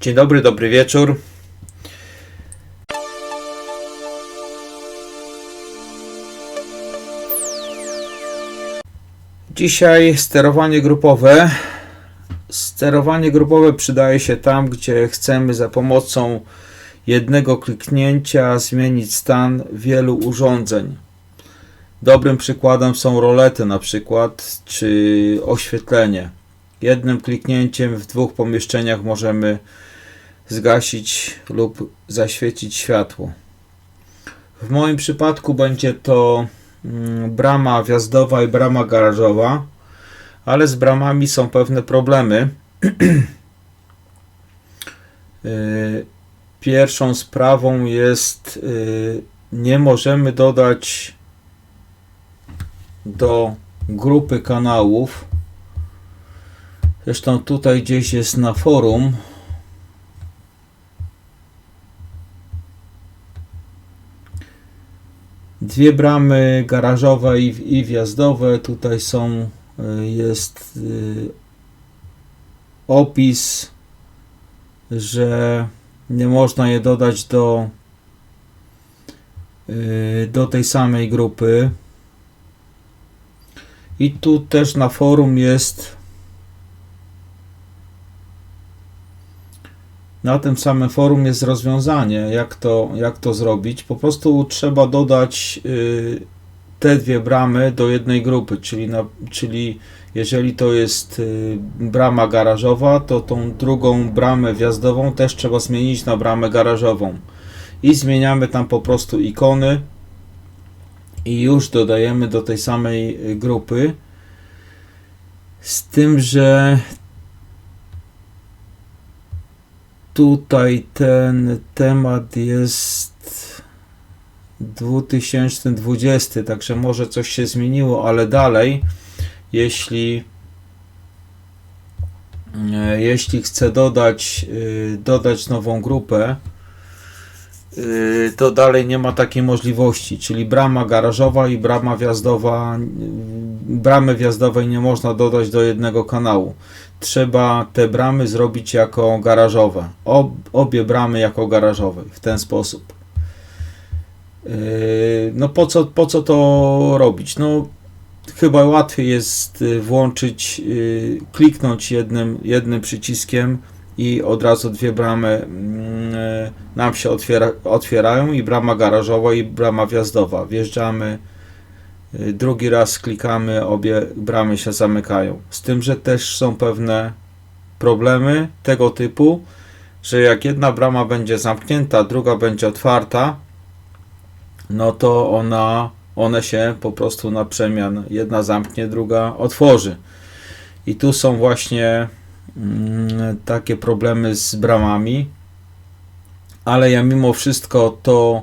Dzień dobry, dobry wieczór. Dzisiaj sterowanie grupowe. Sterowanie grupowe przydaje się tam, gdzie chcemy za pomocą jednego kliknięcia zmienić stan wielu urządzeń. Dobrym przykładem są rolety na przykład, czy oświetlenie. Jednym kliknięciem w dwóch pomieszczeniach możemy zgasić lub zaświecić światło. W moim przypadku będzie to mm, brama wjazdowa i brama garażowa, ale z bramami są pewne problemy. Y, Pierwszą sprawą jest y, nie możemy dodać do grupy kanałów. Zresztą tutaj gdzieś jest na forum. Dwie bramy garażowe i, i wjazdowe. Tutaj są, y, jest y, opis, że nie można je dodać do, y, do tej samej grupy. I tu też na forum jest na tym samym forum jest rozwiązanie, jak to, jak to zrobić. Po prostu trzeba dodać y, te dwie bramy do jednej grupy, czyli, na, czyli jeżeli to jest y, brama garażowa, to tą drugą bramę wjazdową też trzeba zmienić na bramę garażową. I zmieniamy tam po prostu ikony i już dodajemy do tej samej y, grupy. Z tym, że tutaj ten temat jest 2020, także może coś się zmieniło, ale dalej, jeśli e, jeśli chcę dodać, y, dodać nową grupę, y, to dalej nie ma takiej możliwości, czyli brama garażowa i brama wjazdowa, bramy wjazdowej nie można dodać do jednego kanału. Trzeba te bramy zrobić jako garażowe. Ob, obie bramy jako garażowe w ten sposób. Yy, No po co, po co to robić? No chyba łatwiej jest y, włączyć, y, kliknąć jednym, jednym przyciskiem i od razu dwie bramy mm, y, nam się otwiera, otwierają i brama garażowa i brama wjazdowa. Wjeżdżamy, drugi raz klikamy, obie bramy się zamykają. Z tym, że też są pewne problemy tego typu, że jak jedna brama będzie zamknięta, druga będzie otwarta, no to ona, one się po prostu na przemian jedna zamknie, druga otworzy. I tu są właśnie mm, takie problemy z bramami, ale ja mimo wszystko to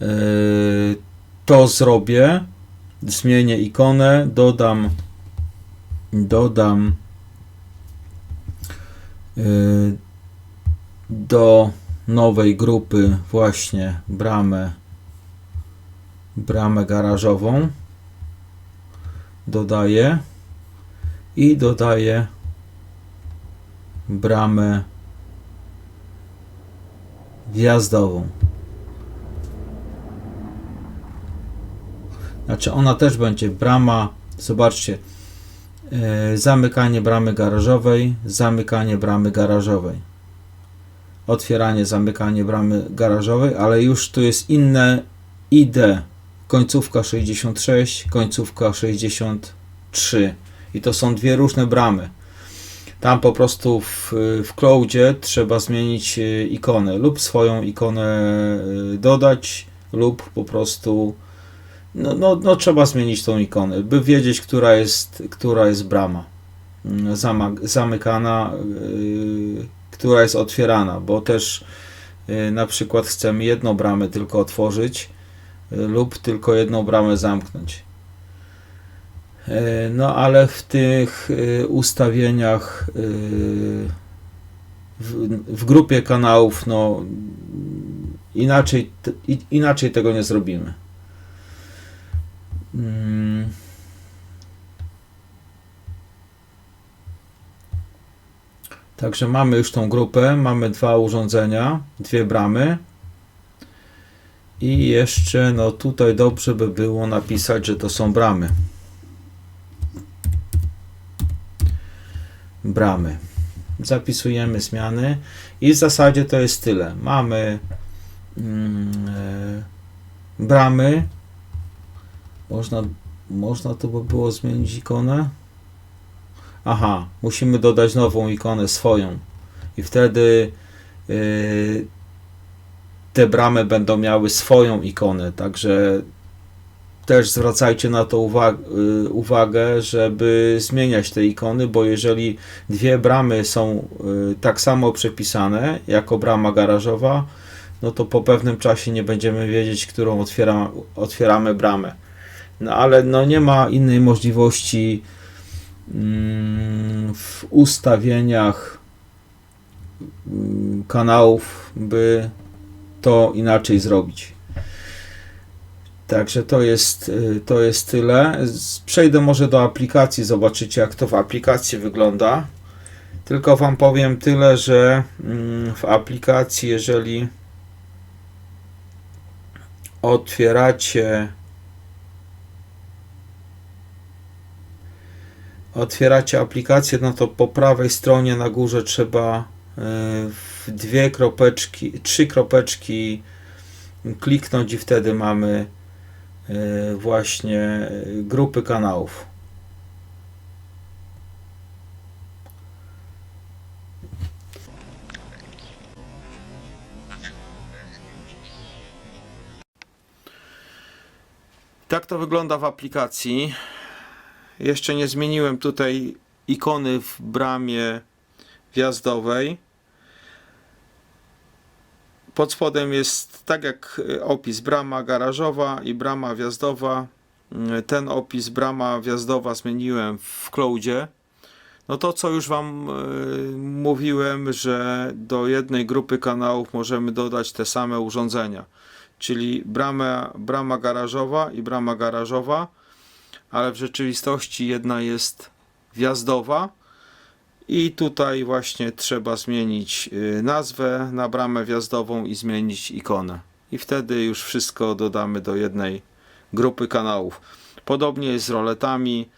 yy, to zrobię. Zmienię ikonę, dodam dodam yy, do nowej grupy właśnie bramę bramę garażową dodaję i dodaję bramę wjazdową. Znaczy ona też będzie brama, zobaczcie, e, zamykanie bramy garażowej, zamykanie bramy garażowej. Otwieranie, zamykanie bramy garażowej, ale już tu jest inne ID końcówka 66, końcówka 63 i to są dwie różne bramy. Tam po prostu w, w cloudzie trzeba zmienić e, ikonę lub swoją ikonę e, dodać lub po prostu no, no, no trzeba zmienić tą ikonę, by wiedzieć, która jest, która jest brama mm, zama, zamykana, yy, która jest otwierana, bo też yy, na przykład chcemy jedną bramę tylko otworzyć, lub tylko jedną bramę zamknąć. E, No ale w tych e, ustawieniach e, w, w grupie kanałów no inaczej, inaczej tego nie zrobimy. Mm. Także mamy już tą grupę, mamy dwa urządzenia, dwie bramy. I jeszcze, no tutaj dobrze by było napisać, że to są bramy. Bramy. Zapisujemy zmiany i w zasadzie to jest tyle. Mamy mm, e, bramy. Można, można to by było zmienić ikonę. Aha, musimy dodać nową ikonę swoją. I wtedy yy, te bramy będą miały swoją ikonę. Także też zwracajcie na to uwag y, uwagę, żeby zmieniać te ikony, bo jeżeli dwie bramy są y, tak samo przepisane jako brama garażowa, no to po pewnym czasie nie będziemy wiedzieć, którą otwiera, otwieramy bramę. No ale no nie ma innej możliwości mm, w ustawieniach mm, kanałów, by to inaczej zrobić. Także to jest, y, to jest tyle. Przejdę może do aplikacji, zobaczycie jak to w aplikacji wygląda. Tylko Wam powiem tyle, że mm, w aplikacji, jeżeli otwieracie otwieracie aplikację, no to po prawej stronie na górze trzeba y, w dwie kropeczki, trzy kropeczki kliknąć i wtedy mamy y, właśnie y, grupy kanałów. Tak to wygląda w aplikacji. Jeszcze nie zmieniłem tutaj ikony w bramie wjazdowej. Pod spodem jest tak jak y, opis brama garażowa i brama wjazdowa. Y, Ten opis brama wjazdowa zmieniłem w cloudzie. No to co już Wam y, mówiłem, że do jednej grupy kanałów możemy dodać te same urządzenia. Czyli brama, brama garażowa i brama garażowa ale w rzeczywistości jedna jest wjazdowa i tutaj właśnie trzeba zmienić y, nazwę na bramę wjazdową i zmienić ikonę. I wtedy już wszystko dodamy do jednej grupy kanałów. Podobnie jest z roletami.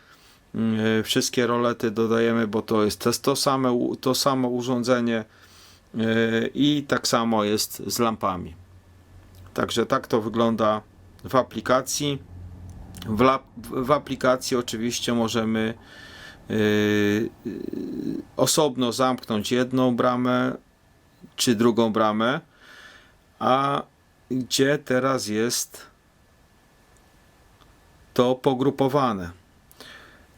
Y, Wszystkie rolety dodajemy, bo to jest to, u- to samo urządzenie y, i tak samo jest z lampami. Także tak to wygląda w aplikacji. W, lap, w aplikacji oczywiście możemy yy, osobno zamknąć jedną bramę czy drugą bramę, a gdzie teraz jest to pogrupowane.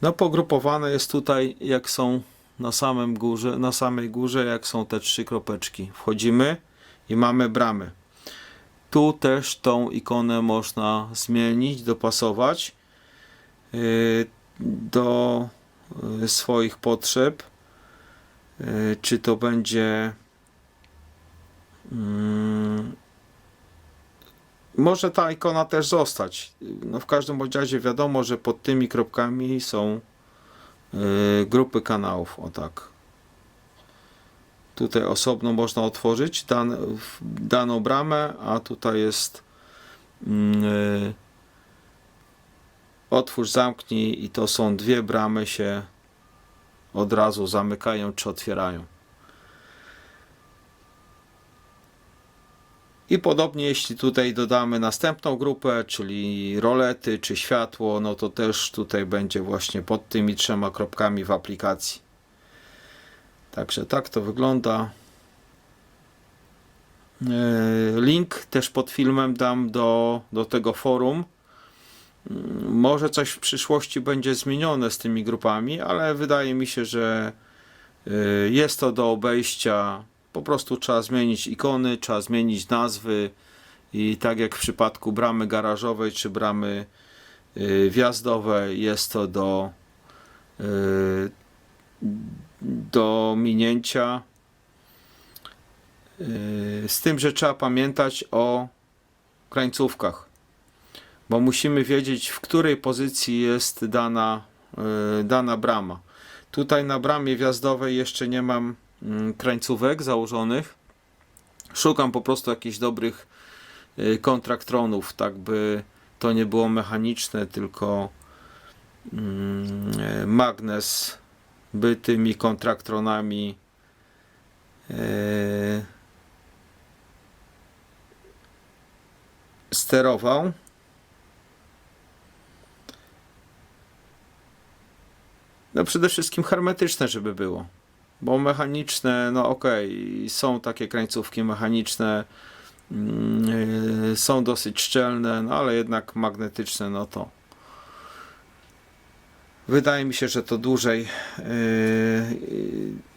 No pogrupowane jest tutaj jak są na samym górze, na samej górze jak są te trzy kropeczki. Wchodzimy i mamy bramy. Tu też tą ikonę można zmienić, dopasować yy, do yy, swoich potrzeb. Yy, Czy to będzie mm, może ta ikona też zostać. No w każdym razie wiadomo, że pod tymi kropkami są grupy kanałów. O tak. Tutaj osobno można otworzyć dan, daną bramę, a tutaj jest mm, y, otwórz, zamknij i to są dwie bramy się od razu zamykają czy otwierają. I podobnie jeśli tutaj dodamy następną grupę, czyli rolety czy światło, no to też tutaj będzie właśnie pod tymi trzema kropkami w aplikacji. Także tak to wygląda. E, Link też pod filmem dam do, do tego forum. Mm, Może coś w przyszłości będzie zmienione z tymi grupami, ale wydaje mi się, że e, jest to do obejścia. Po prostu trzeba zmienić ikony, trzeba zmienić nazwy i tak jak w przypadku bramy garażowej czy bramy e, wjazdowej jest to do do minięcia. Yy, Z tym, że trzeba pamiętać o krańcówkach, bo musimy wiedzieć, w której pozycji jest dana, yy, dana brama. Tutaj na bramie wjazdowej jeszcze nie mam mm, krańcówek założonych. Szukam po prostu jakichś dobrych y, kontraktronów, tak by to nie było mechaniczne, tylko mm, magnes by tymi kontraktronami e, sterował. No przede wszystkim hermetyczne, żeby było. Bo mechaniczne, no okej, są takie krańcówki mechaniczne, yy, są dosyć szczelne, no ale jednak magnetyczne, no to wydaje mi się, że to dłużej yy,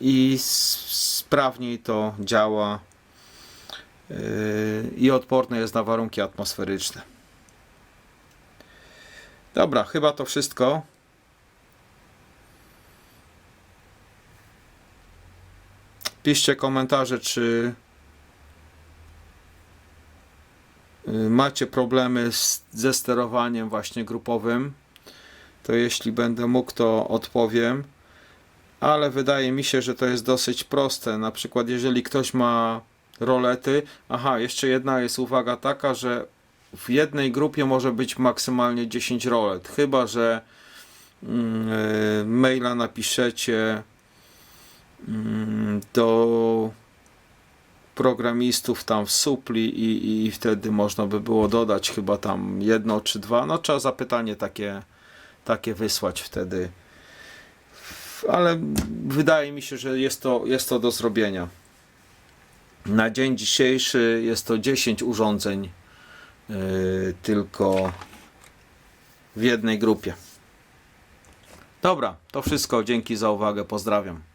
i sprawniej to działa yy, i odporne jest na warunki atmosferyczne. Dobra, chyba to wszystko. Piszcie komentarze, czy y, macie problemy z, ze sterowaniem właśnie grupowym. To jeśli będę mógł, to odpowiem. Ale wydaje mi się, że to jest dosyć proste. Na przykład, jeżeli ktoś ma rolety. Aha, jeszcze jedna jest uwaga taka, że w jednej grupie może być maksymalnie 10 rolet. Chyba, że mm, y, maila napiszecie mm, do programistów tam w supli i, i wtedy można by było dodać chyba tam jedno czy dwa. No trzeba zapytanie takie, takie wysłać wtedy. Ale wydaje mi się, że jest to, jest to do zrobienia. Na dzień dzisiejszy jest to 10 urządzeń yy, tylko w jednej grupie. Dobra, to wszystko. Dzięki za uwagę. Pozdrawiam.